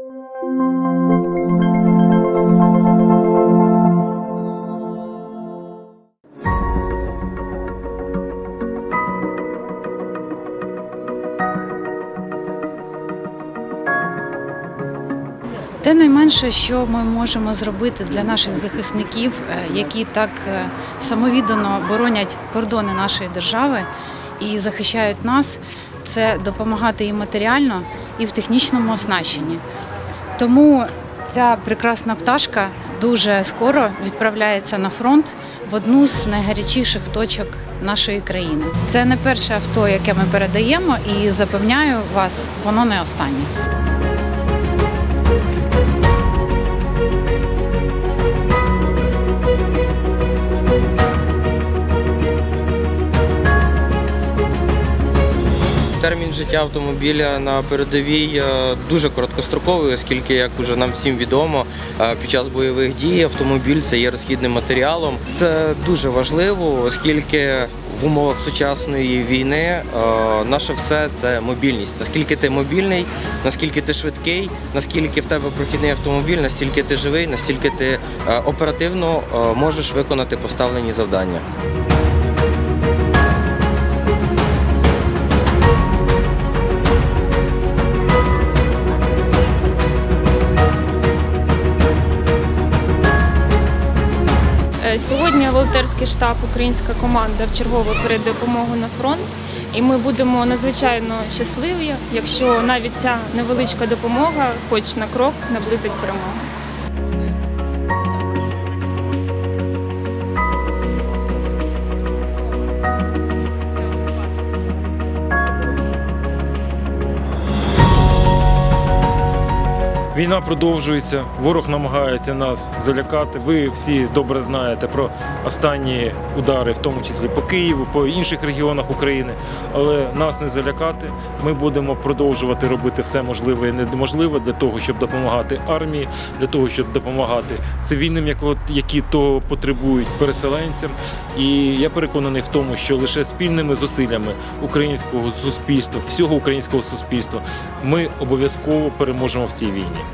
Те найменше, що ми можемо зробити для наших захисників, е, які так е, самовіддано боронять кордони нашої держави і захищають нас, це допомагати їм матеріально і в технічному оснащенні. Тому ця прекрасна пташка дуже скоро відправляється на фронт в одну з найгарячіших точок нашої країни. Це не перше авто, яке ми передаємо, і запевняю вас, воно не останнє. Термін життя автомобіля на передовій е, дуже короткостроковий, оскільки, як уже нам всім відомо, е, під час бойових дій автомобіль це є розхідним матеріалом. Це дуже важливо, оскільки в умовах сучасної війни е, наше все це мобільність. Наскільки ти мобільний, наскільки ти швидкий, наскільки в тебе прохідний автомобіль, настільки ти живий, настільки ти оперативно можеш виконати поставлені завдання. Сьогодні волонтерський штаб, українська команда в чергове передає допомогу на фронт. І ми будемо надзвичайно щасливі, якщо навіть ця невеличка допомога, хоч на крок, наблизить перемогу. Війна продовжується, ворог намагається нас залякати. Ви всі добре знаєте про останні удари, в тому числі по Києву, по інших регіонах України. Але нас не залякати. Ми будемо продовжувати робити все можливе і неможливе для того, щоб допомагати армії, для того, щоб допомагати цивільним, які того потребують переселенцям. І я переконаний в тому, що лише спільними зусиллями українського суспільства, всього українського суспільства, ми обов'язково переможемо в цій війні.